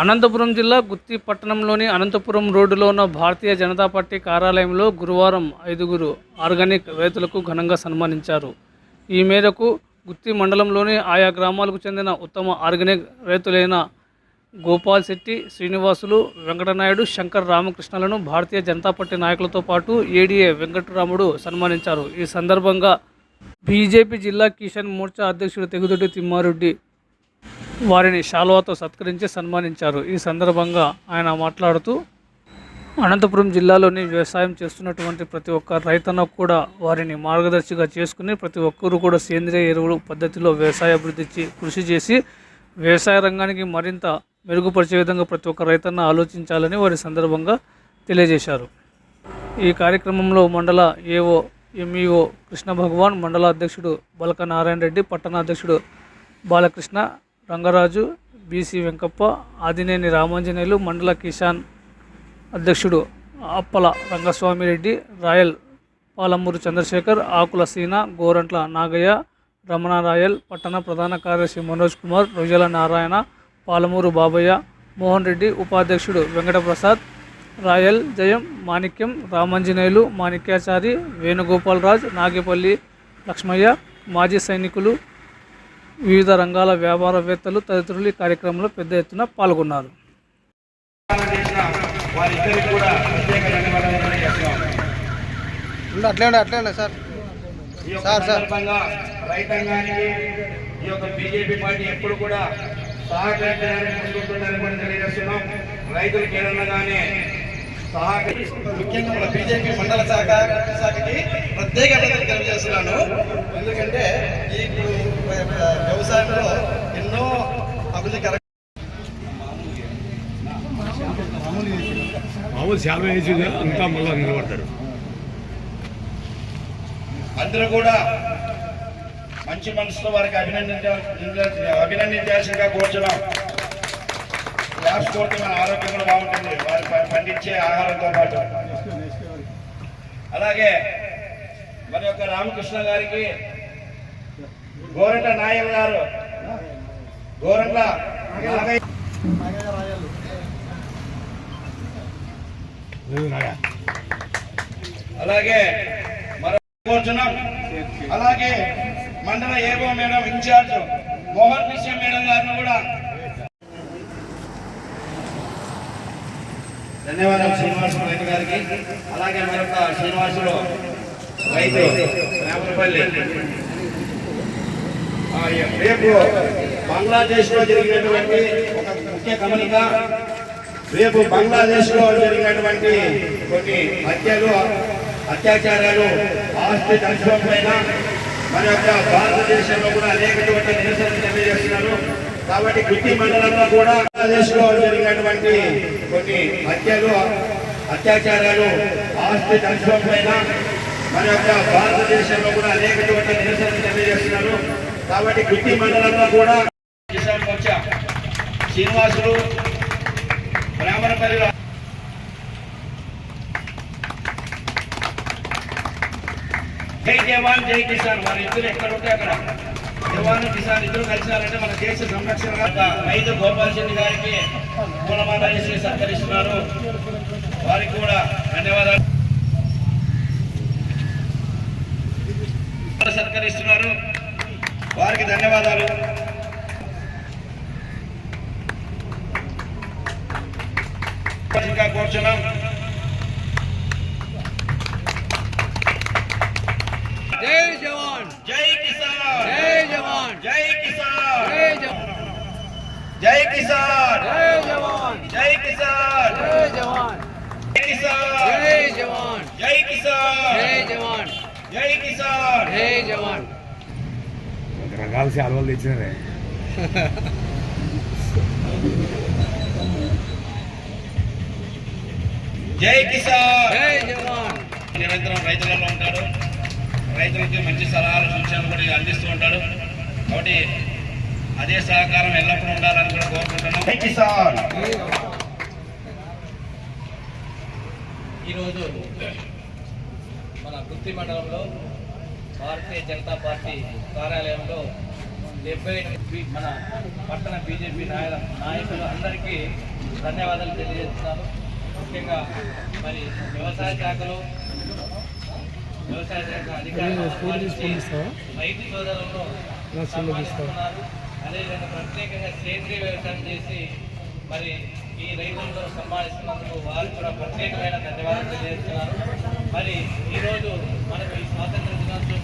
అనంతపురం జిల్లా గుత్తి పట్టణంలోని అనంతపురం రోడ్డులో ఉన్న భారతీయ జనతా పార్టీ కార్యాలయంలో గురువారం ఐదుగురు ఆర్గానిక్ రైతులకు ఘనంగా సన్మానించారు. ఈ మేరకు గుత్తి మండలంలోని ఆయా గ్రామాలకు చెందిన ఉత్తమ ఆర్గానిక్ రైతులైన గోపాల్ శెట్టి శ్రీనివాసులు వెంకటనాయుడు శంకర్ రామకృష్ణలను భారతీయ జనతా పార్టీ నాయకులతో పాటు ఏడీఏ వెంకటరాముడు సన్మానించారు. ఈ సందర్భంగా బీజేపీ జిల్లా కిషన్ మోర్చా అధ్యక్షుడు తెగుదొడ్డి తిమ్మారెడ్డి వారిని శాలువాతో సత్కరించి సన్మానించారు. ఈ సందర్భంగా ఆయన మాట్లాడుతూ అనంతపురం జిల్లాలోని వ్యవసాయం చేస్తున్నటువంటి ప్రతి ఒక్క రైతన్న కూడా వారిని మార్గదర్శిగా చేసుకుని ప్రతి ఒక్కరూ కూడా సేంద్రియ ఎరువులు పద్ధతిలో వ్యవసాయ అభివృద్ధి కృషి చేసి వ్యవసాయ రంగానికి మరింత మెరుగుపరిచే విధంగా ప్రతి ఒక్క రైతన్న ఆలోచించాలని వారి సందర్భంగా తెలియజేశారు. ఈ కార్యక్రమంలో మండల ఏఓ ఎంఈఓ కృష్ణ భగవాన్ మండల అధ్యక్షుడు బలక నారాయణ రెడ్డి పట్టణ అధ్యక్షుడు బాలకృష్ణ రంగరాజు బీసీ వెంకప్ప ఆదినేని రామాంజనేయులు మండల కిసాన్ అధ్యక్షుడు అప్పల రంగస్వామిరెడ్డి రాయల్ పాలమూరు చంద్రశేఖర్ ఆకుల సీన గోరంట్ల నాగయ్య రమణ రాయల్ పట్టణ ప్రధాన కార్యదర్శి మనోజ్ కుమార్ రొయ్యల నారాయణ పాలమూరు బాబయ్య మోహన్ రెడ్డి ఉపాధ్యక్షుడు వెంకటప్రసాద్ రాయల్ జయం మాణిక్యం రామాంజనేయులు మాణిక్యాచారి వేణుగోపాల్ రాజ్ నాగేపల్లి లక్ష్మయ్య మాజీ సైనికులు వివిధ రంగాల వ్యాపారవేత్తలు తదితరులు ఈ కార్యక్రమంలో పెద్ద ఎత్తున పాల్గొన్నారు. అట్లే అట్లే సార్. Sir, sir. సందర్భంగా రైతాంగానికి ఈ యొక్క బీజేపీ పార్టీ ఎప్పుడు కూడా సహకరించడానికి ముందుంటుందని కూడా తెలియజేస్తున్నాం. రైతులకు ఏదన్నగానే సహకరి ముఖ్యంగా మన బీజేపీ మండల శాఖ శాఖకి ప్రత్యేక అభినందనలు తెలియజేస్తున్నాను. ఎందుకంటే ఈ మామూలు శాలరీ వేసి ఇంకా మళ్ళీ నిలబడతారు. అందరూ కూడా మంచి మనసుతో వారికి అభినందించ అభినందించాల్సిందిగా కోరుచున్నాం. గ్యాస్ కోరితే మన ఆరోగ్యం కూడా బాగుంటుంది. వారి పండించే ఆహారంతో పాటు. అలాగే మన యొక్క రామకృష్ణ గారికి గోరంట్ల నాయర్ గారు గోరంట్ల అలాగే మరో అలాగే మండల AO madam incharge Mohan Krishna madam గారిని కూడా. ధన్యవాదాలు శ్రీనివాసు రైతు గారికి. అలాగే మరొక శ్రీనివాసులు రైతు రేపు బంగ్లాదేశ్లో జరిగినటువంటి ఒక ముఖ్య గమనిక రేపు బంగ్లాదేశ్లో జరిగినటువంటి కొన్ని హత్యలు అత్యాచారాలు ఆస్తి దర్శనం పైన మన యొక్క భారతదేశంలో కూడా అనేకటువంటి నిరసన తెలియజేస్తున్నారు. కాబట్టి గుత్తి మండలంలో కూడా బంగ్లాదేశ్లో జరిగినటువంటి కొన్ని హత్యలు అత్యాచారాలు ఆస్తి దర్శనం పైన మన యొక్క భారతదేశంలో కూడా అనేకటువంటి నిరసన తెలియజేస్తున్నారు. కాబట్టి గుత్తి మండలంలో కూడా శ్రీనివాసులు బ్రాహ్మణపల్లిలో జై జవాన్ జై కిసాన్. మన ఇద్దరు ఎక్కడ ఉంటే అక్కడ. జవాన్ కిసాన్ ఇద్దరు కలిసినారంటే మన దేశ సంరక్షణగా రైతు గోపాల్ రెడ్డి గారికి పూలమాల సత్కరిస్తున్నారు. వారికి కూడా ధన్యవాదాలు. సత్కరిస్తున్నారు. వారికి ధన్యవాదాలు. ఇంకా కూర్చున్నాం జై జవాన్ జై కిసాన్ జై జవాన్ జై కిసాన్ జై జవాన్ జై కిసాన్ జై జవాన్ జై కిసాన్ జై జవాన్ జై కిసాన్ జై జవాన్ జై కిసాన్ జై జవాన్ జై కిసాన్ జై జవాన్ రకరకాల శాలవాలు తెచ్చినారే జై కిసాన్! జై జవాన్! నిరంతరం రైతులలో ఉంటాడు. రైతులకి మంచి సలహాలు సూచనలు కూడా అందిస్తూ ఉంటాడు. కాబట్టి అదే సహకారం ఎల్లప్పుడూ ఉండాలని కూడా కోరుకుంటున్నాం. జై కిసాన్! ఈరోజు మన గుత్తి మండలంలో భారతీయ జనతా పార్టీ కార్యాలయంలో డెబ్బై మన పట్టణ బీజేపీ నాయ నాయకులు అందరికీ ధన్యవాదాలు తెలియజేస్తున్నాను. ముఖ్యంగా మరి వ్యవసాయ శాఖలో వ్యవసాయ శాఖ అధికారులు రైతు సోదరులను సన్మానిస్తున్నారు అదేవిధంగా ప్రత్యేకంగా సేంద్రీయ వ్యవసాయం చేసి మరి ఈ రైతులతో సన్మానిస్తున్నందుకు వారు కూడా ప్రత్యేకమైన ధన్యవాదాలు తెలియజేస్తున్నారు. మరి ఈరోజు మనకు ఈ స్వాతంత్ర దినోత్సవం